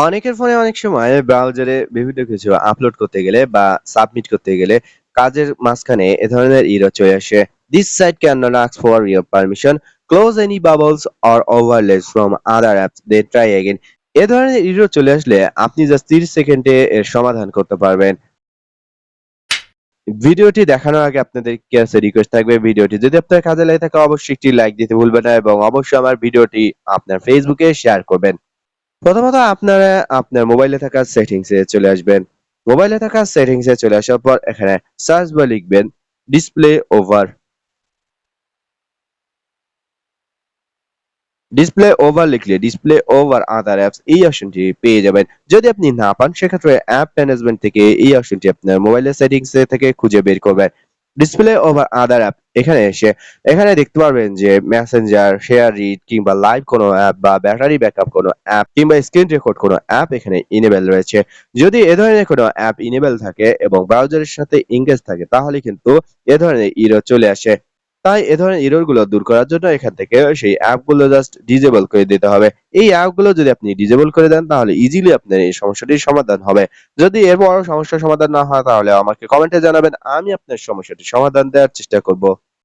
অনেকের ফোনে অনেক সময় ব্রাউজারে বিভিন্ন কিছু আপলোড করতে গেলে বা সাবমিট করতে গেলে কাজের মাঝখানে এ ধরনের ইরো চলে আসে। This site can not ask for your permission close any bubbles or overlays from other apps then try again এ ধরনের ইরো চলে আসলে আপনি জাস্ট তিরিশ সেকেন্ডে এর সমাধান করতে পারবেন। ভিডিওটি দেখানোর আগে আপনাদের কাছে রিকোয়েস্ট থাকবে? ভিডিওটি যদি আপনার কাজে লাগে থাকে অবশ্যই একটি লাইক দিতে ভুলবেন না এবং অবশ্যই আমার ভিডিওটি আপনার ফেসবুকে শেয়ার করবেন। প্রথমত আপনারা আপনার মোবাইলে থাকা সেটিংসে চলে আসবেন। মোবাইলে থাকা সেটিংসে চলে আসার পর এখানে সার্চ বা লিখবেন ডিসপ্লে ওভার ডিসপ্লে ওভার লিখলে ডিসপ্লে ওভার আদার অ্যাপস এই অপশনটি পেয়ে যাবেন। যদি আপনি না পান, সেক্ষেত্রে অ্যাপ ম্যানেজমেন্ট থেকে এই অপশনটি আপনার মোবাইলের সেটিংস থেকে খুঁজে বের করবেন। ডিসপ্লে ওভার আদার অ্যাপ এখানে এসে, এখানে দেখতে পারবেন যে মেসেঞ্জার শেয়ার রিড কিংবা লাইভ কোনো অ্যাপ বা ব্যাটারি ব্যাকআপ কোনো অ্যাপ কিংবা স্ক্রিন রেকর্ড কোনো অ্যাপ এখানে ইনেবেল রয়েছে। যদি এ ধরনের কোনো অ্যাপ ইনেবেল থাকে এবং ব্রাউজারের সাথে ইংগেজ থাকে, তাহলে কিন্তু এ ধরনের ইরো চলে আসে। তাই এ ধরনের এররগুলো দূর করার জন্য এখান থেকে সেই অ্যাপগুলো জাস্ট ডিজেবল করে দিতে হবে। এই অ্যাপগুলো যদি আপনি ডিজেবল করে দেন, তাহলে ইজিলি আপনার এই সমস্যাটির সমাধান হবে। যদি এর বড় সমস্যার সমাধান না হয়, তাহলে আমাকে কমেন্টে জানাবেন, আমি আপনার সমস্যাটির সমাধান দেওয়ার চেষ্টা করব।